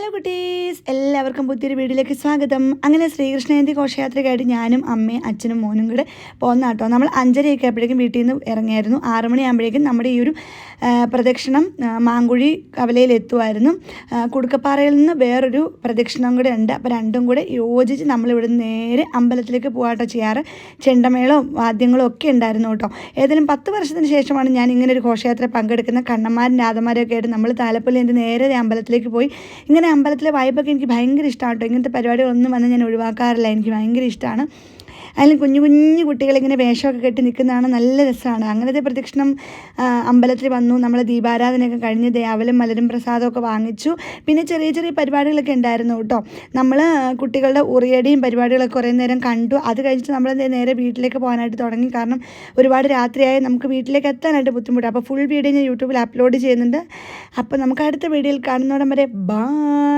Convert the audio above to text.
Hello കുട്ടീസ് എല്ലാവർക്കും പുതിയൊരു വീഡിയോയിലേക്ക് സ്വാഗതം. അങ്ങനെ ശ്രീകൃഷ്ണജയന്തി ഘോഷയാത്രയ്ക്കായിട്ട് ഞാനും അമ്മയും അച്ഛനും മോനും കൂടെ പോകുന്ന കേട്ടോ നമ്മൾ അഞ്ചരയൊക്കെ ആയപ്പോഴേക്കും വീട്ടിൽ നിന്ന് ഇറങ്ങിയായിരുന്നു. ആറ് മണിയാകുമ്പോഴേക്കും നമ്മുടെ ഈ ഒരു പ്രദക്ഷിണം മാങ്കുഴി ആ, കുടുക്കപ്പാറയിൽ നിന്ന് വേറൊരു പ്രദക്ഷിണം കൂടെ ഉണ്ട്. അപ്പോൾ രണ്ടും കൂടെ യോജിച്ച് നമ്മളിവിടെ നേരെ അമ്പലത്തിലേക്ക് പോകാട്ടോ ചെയ്യാറ്. ചെണ്ടമേളവും വാദ്യങ്ങളും ഒക്കെ ഉണ്ടായിരുന്നു കേട്ടോ. ഏതായാലും പത്ത് വർഷത്തിന് ശേഷമാണ് ഞാൻ ഇങ്ങനെ ഒരു ഘോഷയാത്ര പങ്കെടുക്കുന്ന കണ്ണന്മാരും രാധമാരും ഒക്കെ ആയിട്ട് നമ്മൾ താലപ്പൊലിന്റെ നേരെ അമ്പലത്തിലേക്ക് പോയി. ഇങ്ങനെ അമ്പലത്തിലെ വൈബൊക്കെ എനിക്ക് ഭയങ്കര ഇഷ്ടമാണ് കേട്ടോ ഇങ്ങനത്തെ പരിപാടികളൊന്നും വന്ന് ഞാൻ ഒഴിവാക്കാറില്ല. എനിക്ക് ഭയങ്കര ഇഷ്ടമാണ് അതിൽ കുഞ്ഞു കുഞ്ഞു കുട്ടികളിങ്ങനെ വേഷമൊക്കെ കെട്ടി നിൽക്കുന്നതാണ് നല്ല രസമാണ്. അങ്ങനത്തെ പ്രദക്ഷിണം അമ്പലത്തിൽ വന്നു. നമ്മൾ ദീപാരാധനയൊക്കെ കഴിഞ്ഞ് ദേവലും മലരും പ്രസാദമൊക്കെ വാങ്ങിച്ചു. പിന്നെ ചെറിയ ചെറിയ പരിപാടികളൊക്കെ ഉണ്ടായിരുന്നു കേട്ടോ. നമ്മൾ കുട്ടികളുടെ ഉറിയടിയും പരിപാടികളൊക്കെ കുറേ നേരം കണ്ടു. അത് കഴിഞ്ഞിട്ട് നമ്മൾ നേരെ വീട്ടിലേക്ക് പോകാനായിട്ട് തുടങ്ങി. കാരണം ഒരുപാട് രാത്രിയായി നമുക്ക് വീട്ടിലേക്ക് എത്താനായിട്ട് ബുദ്ധിമുട്ടാണ്. അപ്പോൾ ഫുൾ വീഡിയോ ഞാൻ യൂട്യൂബിൽ അപ്ലോഡ് ചെയ്യുന്നുണ്ട്. അപ്പോൾ നമുക്ക് അടുത്ത വീഡിയോയിൽ കാണുന്നോടം വരെ ബായ്